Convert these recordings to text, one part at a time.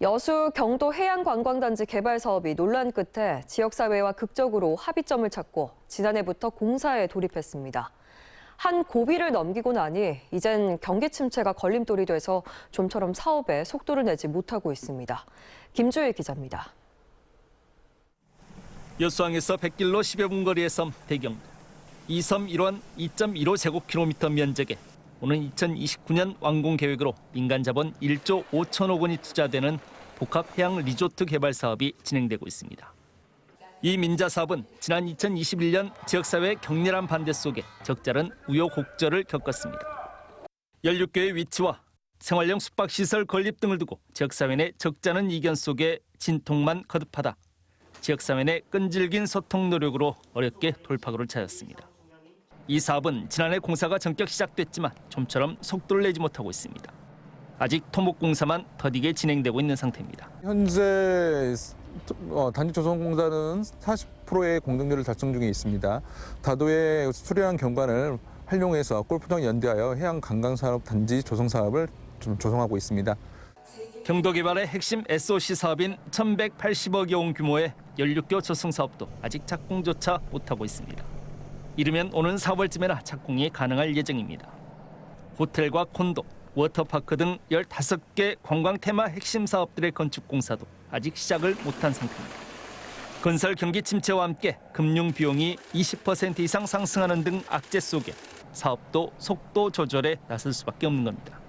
여수 경도 해양관광단지 개발 사업이 논란 끝에 지역사회와 극적으로 합의점을 찾고 지난해부터 공사에 돌입했습니다. 한 고비를 넘기고 나니 이젠 경기 침체가 걸림돌이 돼서 좀처럼 사업에 속도를 내지 못하고 있습니다. 김주일 기자입니다. 여수항에서 100길로 10여 분 거리의 섬 대경도. 이섬 일원 2.15제곱킬로미터 면적에 오는 2029년 완공 계획으로 민간 자본 1조 5천억 원이 투자되는 복합 해양 리조트 개발 사업이 진행되고 있습니다. 이 민자 사업은 지난 2021년 지역사회 격렬한 반대 속에 적절한 우여곡절을 겪었습니다. 16개의 위치와 생활용 숙박시설 건립 등을 두고 지역사회 내 적잖은 이견 속에 진통만 거듭하다 지역사회 내 끈질긴 소통 노력으로 어렵게 돌파구를 찾았습니다. 이 사업은 지난해 공사가 전격 시작됐지만 좀처럼 속도를 내지 못하고 있습니다. 아직 토목 공사만 더디게 진행되고 있는 상태입니다. 현재 어, 단지조성공사는 40%의 공동률을 달성 중에 있습니다. 다도의 수려한 경관을 활용해서 골프장 연대하여 해양 관광 산업 단지 조성 사업을 좀 조성하고 있습니다. 경도 개발의 핵심 SOC 사업인 1,180억여 원 규모의 연륙교 조성 사업도 아직 착공조차 못하고 있습니다. 이르면 오는 4월쯤에나 착공이 가능할 예정입니다. 호텔과 콘도, 워터파크 등 15개 관광 테마 핵심 사업들의 건축 공사도 아직 시작을 못한 상태입니다. 건설 경기 침체와 함께 금융 비용이 20% 이상 상승하는 등 악재 속에 사업도 속도 조절에 나설 수밖에 없는 겁니다.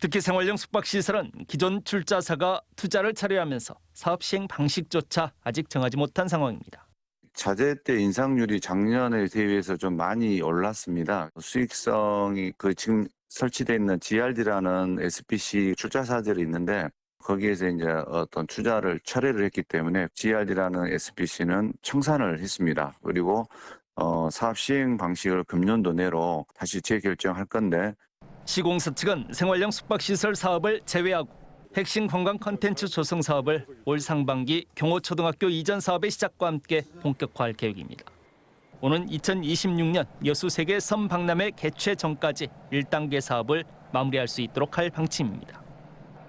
특히 생활용 숙박시설은 기존 출자사가 투자를 차려하면서 사업 시행 방식조차 아직 정하지 못한 상황입니다. 자재 때 인상률이 작년에 대비해서 좀 많이 올랐습니다. 수익성이 그 지금 설치되어 있는 GRD라는 SPC 출자사들이 있는데 거기에서 이제 어떤 투자를 철회를 했기 때문에 GRD라는 SPC는 청산을 했습니다. 그리고 어, 사업 시행 방식을 금년도 내로 다시 재결정할 건데 시공사 측은 생활용 숙박시설 사업을 제외하고 핵심 관광 컨텐츠 조성 사업을 올 상반기 경호초등학교 이전 사업의 시작과 함께 본격화할 계획입니다. 오는 2026년 여수 세계 섬 박람회 개최 전까지 1단계 사업을 마무리할 수 있도록 할 방침입니다.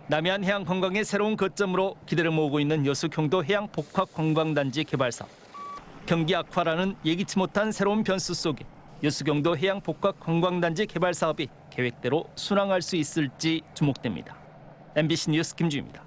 남해안 해양 관광의 새로운 거점으로 기대를 모으고 있는 여수 경도 해양 복합 관광단지 개발 사업. 경기 악화라는 예기치 못한 새로운 변수 속에 여수 경도 해양 복합 관광단지 개발 사업이 계획대로 순항할 수 있을지 주목됩니다. MBC 뉴스 김주입니다.